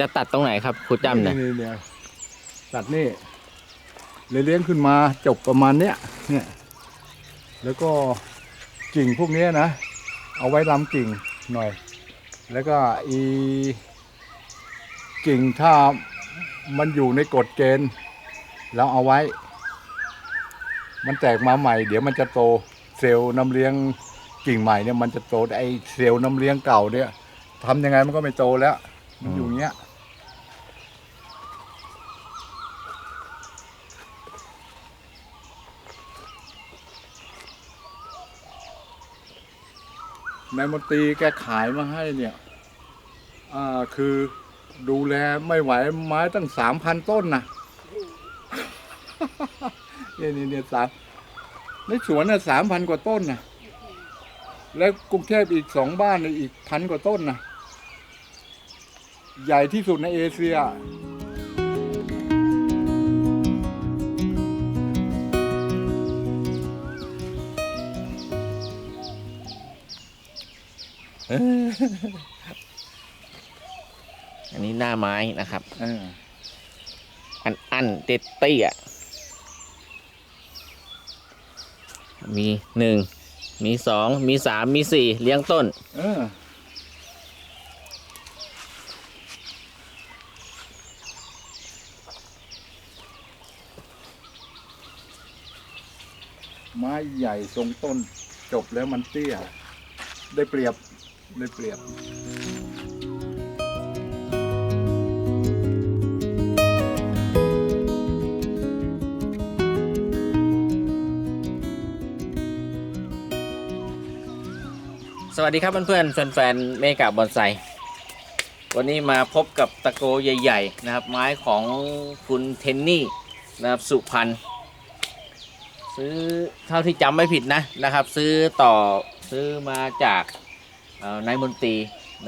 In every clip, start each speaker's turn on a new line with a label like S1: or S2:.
S1: จะตัดตรงไหนครับครูจ้ำเนี่ย
S2: นี่เนี่ยตัดนี่เลยเลี้ยงขึ้นมาจบประมาณเนี้ยเนี่ย แล้วก็กิ่งพวกเนี้ยนะ เอาไว้ลำกิ่งหน่อย แล้วก็อีกิ่งถ้ามันอยู่ในกฎเกณฑ์เราเอาไว้ มันแตกมาใหม่ เดี๋ยวมันจะโตเซลล์น้ำเลี้ยงกิ่งใหม่เนี่ยมันจะโตไอเซลล์น้ำเลี้ยงเก่าเนี่ยทำยังไงมันก็ไม่โตแล้ว มันอยู่เงี้ยนายมนตรีแกขายมาให้เนี่ย อ่า คือดูแลไม่ไหวไม้ตั้งสามพันต้นนะเนี่ยเนี่ยเนี่ยสามในสวนน่ะสามพันกว่าต้นนะแล้วกรุงเทพอีกสองบ้านอีกพันกว่าต้นนะ ใหญ่ที่สุดในเอเชีย
S1: อันนี้หน้าไม้นะครับ
S2: เออ
S1: อันอันเตี้ยเตี้ยมีหนึ่ง มีสอง มีสาม มีสี่ เลี้ยงต้น
S2: เออ ใหญ่ทรงต้นจบแล้วมันเตี้ย ได้เปรียบได้เปรียบ
S1: สวัสดีครับเพื่อนๆแฟนๆเมกาบอนไซวันนี้มาพบกับตะโกใหญ่ ๆ นะครับ ไม้ของคุณเทนนี่นะครับสุพรรณ ซื้อเท่าที่จำไม่ผิดนะนะครับ ซื้อต่อซื้อมาจากนายมนตรี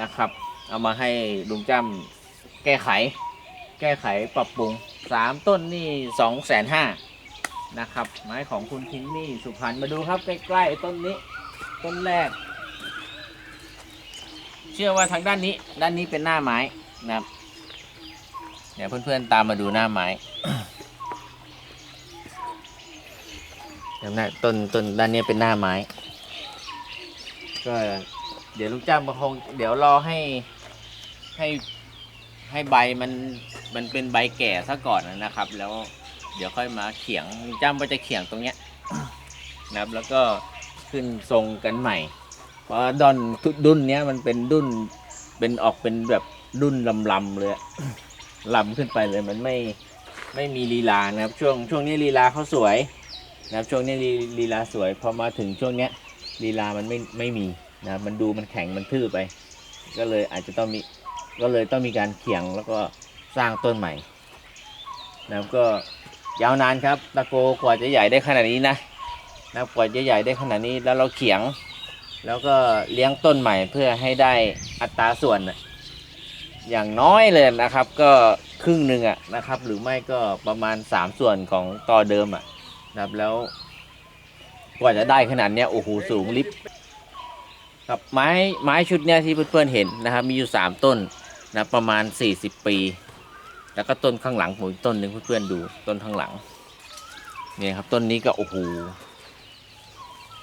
S1: นะครับ เอามาให้ลุงจ้ำแก้ไข แก้ไขปรับปรุงสามต้นนี่สองแสนห้านะครับ ไม้ของคุณเทนนี่สุพรรณมาดูครับใกล้ๆต้นนี้ ต้นแรก เชื่อว่าทางด้านนี้ ด้านนี้เป็นหน้าไม้นะครับ เดี๋ยวเพื่อนๆตามมาดูหน้าไม้ เดี๋ยวหน้าต้นต้นด้านนี้เป็นหน้าไม้ ก็เดี๋ยวลูกจ้างมาคงเดี๋ยวรอให้ให้ให้ใบมันมันเป็นใบแก่ซะก่อนนะครับ แล้วเดี๋ยวค่อยมาเขียงลุงจ้างก็จะเขียงตรงเนี้ยนะครับ แล้วก็ขึ้นทรงกันใหม่ เพราะดอนทุดุนเนี้ยมันเป็นดุนเป็นออกเป็นแบบดุนลำลำๆเลยลำขึ้นไปเลยมันไม่ไม่มีลีลานะครับ ช่วงช่วงนี้ลีลาเขาสวย นะครับช่วงนี้ลีลีลาสวยพอมาถึงช่วงเนี้ยลีลามันไม่ไม่มีนะมันดูมันแข็งมันทื่อไป ก็เลยอาจจะต้องมีก็เลยต้องมีการเขียงแล้วก็สร้างต้นใหม่นะครับก็ยาวนานครับตะโกกว่าจะใหญ่ได้ขนาดนี้นะนะกว่าจะใหญ่ได้ขนาดนี้แล้วเราเขียง แล้วก็เลี้ยงต้นใหม่เพื่อให้ได้อัตราส่วนอย่างน้อยเลยนะครับ ก็ครึ่งหนึ่งอะนะครับ หรือไม่ก็ประมาณ 3 ส่วนของต่อเดิมอะ นะครับแล้วกว่าจะได้ขนาดเนี้ยโอ้โหสูงลิฟต์ครับไม้ไม้ชุดเนี้ยที่เพื่อนๆเห็นนะครับ มีอยู่3ต้นนะประมาณ40ปี แล้วก็ต้นข้างหลังผมต้นหนึ่งเพื่อนๆดูต้นข้างหลังเนี่ยครับต้นนี้ก็โอ้โห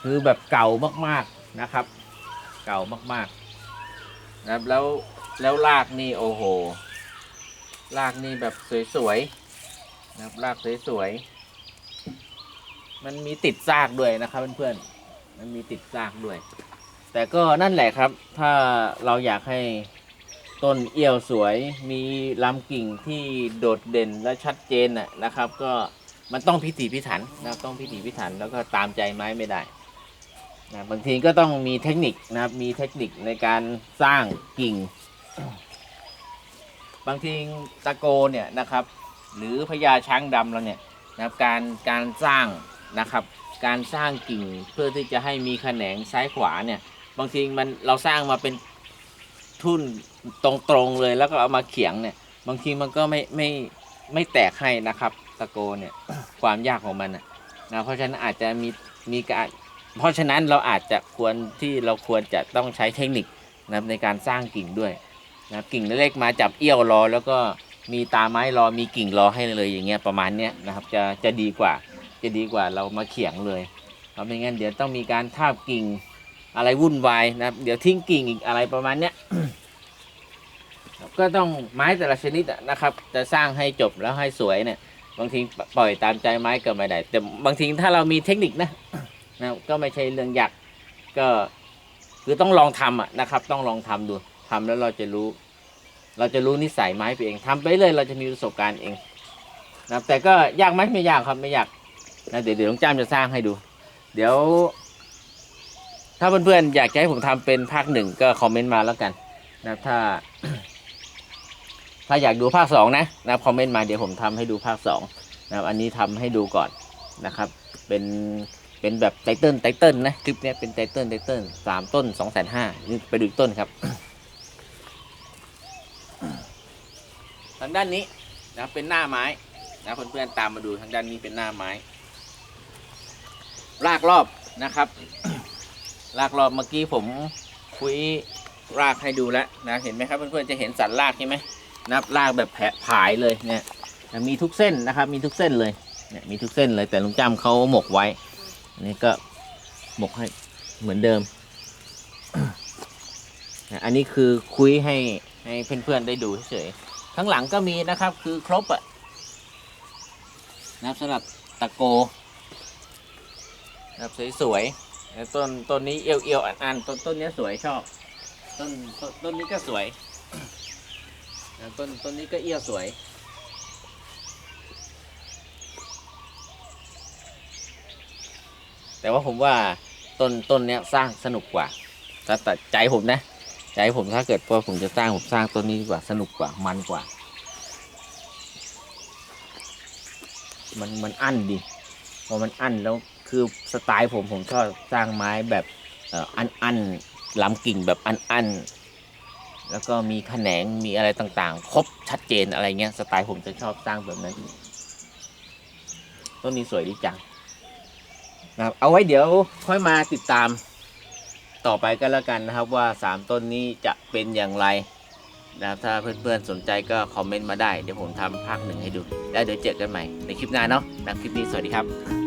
S1: คือแบบเก่ามากๆนะครับ เก่ามากๆนะครับแล้วแล้วรากนี่โอ้โหรากนี่แบบสวยๆนะครับรากสวยๆ มันมีติดซากด้วยนะครับเพื่อนๆ มันมีติดซากด้วย แต่ก็นั่นแหละครับ ถ้าเราอยากให้ต้นเอี้ยวสวย มีลำกิ่งที่โดดเด่นและชัดเจนนะนะครับ ก็มันต้องพิถีพิถันนะครับต้องพิถีพิถันแล้วก็ตามใจไม้ไม่ได้นะบางทีก็ต้องมีเทคนิคนะครับ มีเทคนิคในการสร้างกิ่ง บางทีตะโกเนี่ยนะครับ หรือพญาช้างดำเราเนี่ยนะครับการการสร้าง นะครับ การสร้างกิ่งเพื่อที่จะให้มีแขนงซ้ายขวาเนี่ยบางทีมันเราสร้างมาเป็นทุ่นตรงๆเลยแล้วก็เอามาเขียงเนี่ย บางทีมันก็ไม่ไม่ไม่แตกให้นะครับตะโกเนี่ยความยากของมันนะเพราะฉะนั้นอาจจะมีมีการเพราะฉะนั้นเราอาจจะควรที่เราควรจะต้องใช้เทคนิคนะในการสร้างกิ่งด้วยนะกิ่งเล็กๆมาจับเอี้ยวรอ แล้วก็มีตาไม้รอมีกิ่งรอให้เลยอย่างเงี้ยประมาณเนี้ยนะครับจะจะดีกว่า จะดีกว่าเรามาเขียงเลยเพราะไม่งั้นเดี๋ยวต้องมีการทาบกิ่งอะไรวุ่นวายนะครับ เดี๋ยวทิ้งกิ่งอีกอะไรประมาณเนี้ยก็ต้องไม้แต่ละชนิดนะครับ จะสร้างให้จบแล้วให้สวยเนี่ย บางทีปล่อยตามใจไม้ก็ไม่ได้ แต่บางทีถ้าเรามีเทคนิคนะนะก็ไม่ใช่เรื่องยากก็คือต้องลองทำอะนะครับ ต้องลองทำดูทำแล้วเราจะรู้ เราจะรู้นิสัยไม้ไปเองทำไปเลยเราจะมีประสบการณ์เองนะแต่ก็ยากไหมไม่ยากครับไม่ยาก นะเดี๋ยวเดี๋ยวน้องจ้ามจะสร้างให้ดู เดี๋ยว ถ้าเพื่อนๆอยากให้ผมทำเป็นภาคหนึ่งก็คอมเมนต์มาแล้วกันนะถ้า ถ้าอยากดูภาคสองนะนะคอมเมนต์มาเดี๋ยวผมทำให้ดูภาคสองนะครับ อันนี้ทำให้ดูก่อนนะครับ เป็นเป็นแบบไตเติ้ลไตเติ้ลนะคลิปนี้เป็นไตเติ้ลไตเติ้ลสามต้นสองแสนห้านี่ไปดูอีกต้นครับทางด้านนี้นะเป็นหน้าไม้นะเพื่อนๆตามมาดูทางด้านนี้เป็นหน้าไม้ รากรอบนะครับ รากรอบเมื่อกี้ผมคุยรากให้ดูแล้วนะเห็นไหมครับเพื่อนๆจะเห็นสันรากใช่ไหมนับรากแบบแผะผายเลยเนี่ยมีทุกเส้นนะครับ มีทุกเส้นเลยเนี่ยมีทุกเส้นเลยแต่ลุงจ้ำเขาหมกไว้อันนี้ก็หมกให้เหมือนเดิมอันนี้คือคุยให้ให้เพื่อนๆได้ดูเฉยๆข้างหลังก็มีนะครับ คือครบอะนะสำหรับตะโก นะครับสวยๆแล้วต้นต้นนี้เอียวๆอันๆต้นต้นนี้สวยชอบต้นต้นต้นนี้ก็สวยนะต้นต้นนี้ก็เอี้ยวสวย แต่ว่าผมว่าต้นต้นเนี้ยสร้างสนุกกว่าถ้าแต่ใจผมนะใจผมถ้าเกิดว่าผมจะสร้างผมสร้างต้นนี้ดีกว่าสนุกกว่ามันกว่า มันมันอั้นดีพอมันอั้นแล้ว คือสไตล์ผมผมชอบสร้างไม้แบบอันอันลำกิ่งแบบอันอันแล้วก็มีแขนงมีอะไรต่างๆ ครบชัดเจนอะไรเงี้ยสไตล์ผมจะชอบสร้างแบบนั้นต้นนี้สวยดีจังนะครับเอาไว้เดี๋ยวค่อยมาติดตามต่อไปก็แล้วกันนะครับว่า 3 ต้นนี้จะเป็นอย่างไรนะครับถ้าเพื่อนๆสนใจก็คอมเมนต์มาได้ เดี๋ยวผมทำภาคหนึ่งให้ดู แล้วเดี๋ยวเจอกันใหม่ในคลิปหน้าเนาะนะคลิปนี้สวัสดีครับ